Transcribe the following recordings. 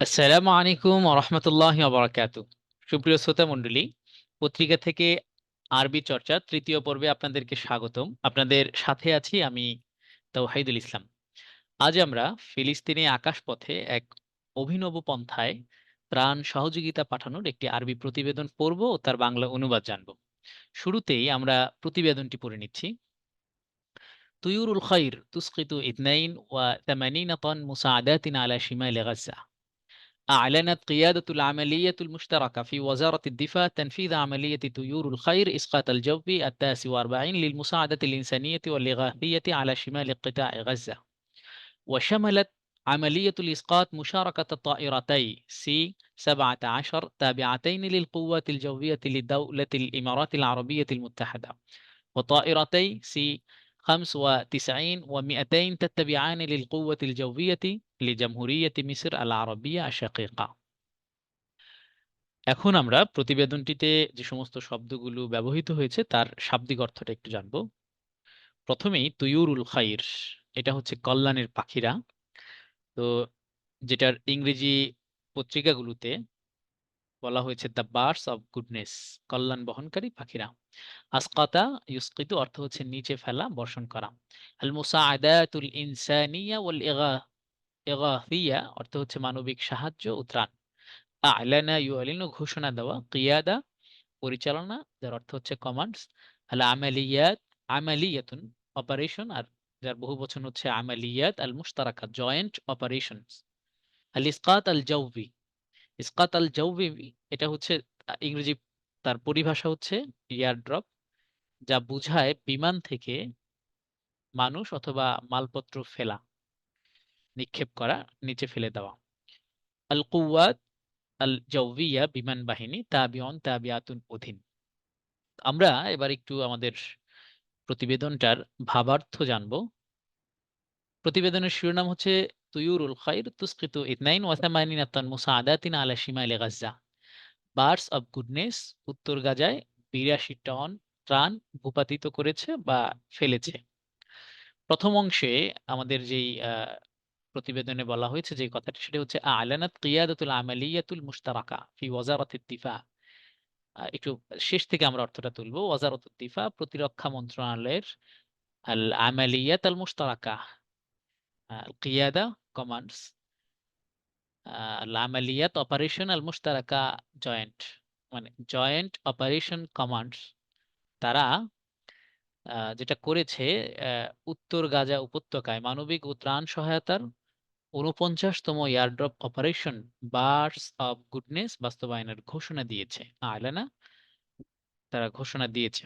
আসসালামু আলাইকুম রহমতুল্লাহ বারাকাত সুপ্রিয় শ্রোতা মণ্ডলী, পত্রিকা থেকে আরবি চর্চা তৃতীয় পর্বে আপনাদেরকে স্বাগতম। আপনাদের সাথে আছি আমি তাওহাইদুল ইসলাম। আজ আমরা ফিলিস্তিনি আকাশপথে এক অভিনব পন্থায় ত্রাণ সহযোগিতা পাঠানোর একটি আরবি প্রতিবেদন পড়ব ও তার বাংলা অনুবাদ জানব। শুরুতেই আমরা প্রতিবেদনটি পড়ে নিচ্ছি। তুয়ুরুল খাইর তুসকিতু ইতনাইন ওয়া তামানিনা তন মুসাআদাতিন আলা শিমাইল গাজ্জা। أعلنت قيادة العملية المشتركة في وزارة الدفاع تنفيذ عملية طيور الخير إسقاط الجوي التاسع والأربعين للمساعدة الإنسانية والإغاثية على شمال قطاع غزة. وشملت عملية الإسقاط مشاركة طائرتي سي 17 تابعتين للقوات الجوية لدولة الإمارات العربية المتحدة وطائرتي سي 95 و200 تتبعان للقوة الجوية لجمهورية মিসর আল আরবিয়া আশাকিকা এখন আমরা প্রতিবেদনটিতে যে সমস্ত শব্দগুলো ব্যবহৃত হয়েছে তার শাব্দিক অর্থটা একটু জানব প্রথমেই তুয়ুরুল খাইর এটা হচ্ছে কল্যাণের পাখিরা তো যেটার ইংরেজি পত্রিকাগুলোতে বলা হয়েছে, দ্য বার্ডস অফ গুডনেস কল্যাণ বহনকারী পাখিরা আসকাতা, ইউসকিতু অর্থ হচ্ছে নিচে ফেলা, বর্ষণ করা। আল মুসাআদাতুল ইনসানিয়া ওয়াল ইগা ইগাথিয়া অর্থ হচ্ছে মানবিক সাহায্য ও ত্রাণ। আলানা ইউআলিনু ঘোষণা দেওয়া, কিয়াদা, পরিচালনা, যার অর্থ হচ্ছে কমান্ডস। আল আমালিয়াত, আমালিয়াতুন, অপারেশন, আর যার বহু বচন হচ্ছে আমালিয়াত আল মুশতারাকা, জয়েন্ট অপারেশনস। আল ইসকাত আল জাউবি ইসকাত আল জাউবি, এটা হচ্ছে ইংরেজি তার পরিভাষা হচ্ছে এয়ার ড্রপ যা বুঝায় বিমান থেকে মানুষ অথবা মালপত্র ফেলা, নিক্ষেপ করা, নিচে ফেলে দেওয়া। আল কুয়াত আল জাউবিয়া বিমান বাহিনী, তাবিয়ন তাবিয়াতুন অধীন। আমরা এবার একটু আমাদের প্রতিবেদনটার ভাবার্থ জানব। প্রতিবেদনের শিরোনাম হচ্ছে তুয়ুরুল খাইর তুস্কিত ইতনাইন ওয়াসামাইনিন আতান মুসাআদাতিন আলা শিমাইলে গাজ্জা বার্ডস অফ গুডনেস উত্তর গাজায় বিরাশি টন ত্রাণ ভূপাতিত করেছে বা ফেলেছে। প্রথম অংশে আমাদের যেই প্রতিবেদনে বলা হয়েছে যে কথাটি, সেটা হচ্ছে, আলানাত কিয়াদাতুল আমালিয়াতুল মুশতারাকা ফি ওয়াজারাতিদ দিফা। একটু শেষ থেকে আমরা অর্থটা তুলবো। ওয়াজারাতুদ দিফা প্রতিরক্ষা মন্ত্রণালয়ের আল আমালিয়াত মুশতারাকা। কিয়াদা কমান্ডস আল আমালিয়াত অপারেশন আল মানে জয়েন্ট অপারেশন কমান্ডস তারা যেটা করেছে উত্তর গাজা উপত্যকায় মানবিক ও ত্রাণ সহায়তার ঊনপঞ্চাশতম airdrop operation birds of goodness বাস্তবায়নের ঘোষণা দিয়েছে। আয়লানা তারা ঘোষণা দিয়েছে।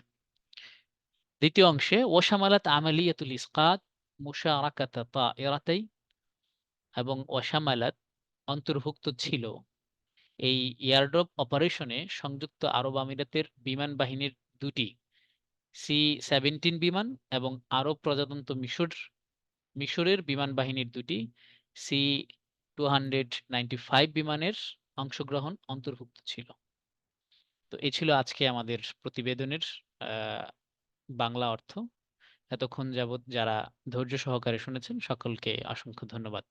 দ্বিতীয় অংশে ওসামালাত আমালিয়াতুল ইসকাত মুশারাকাত তাইরাতাই এবং ওসামালাত অন্তর্ভুক্ত ছিল। এই এয়ারড্রপ অপারেশনে সংযুক্ত আরব আমিরাতের বিমান বাহিনীর দুটি সি সেভেন্টিন বিমান এবং আরব প্রজাতন্ত্র মিশর, মিশরের বিমান বাহিনীর দুটি C two hundred ninety five বিমানের অংশগ্রহণ অন্তর্ভুক্ত ছিল। তো এ ছিল আজকে আমাদের প্রতিবেদনের বাংলা অর্থ। এতক্ষণ যাবৎ যারা ধৈর্য সহকারে শুনেছেন সকলকে অসংখ্য ধন্যবাদ।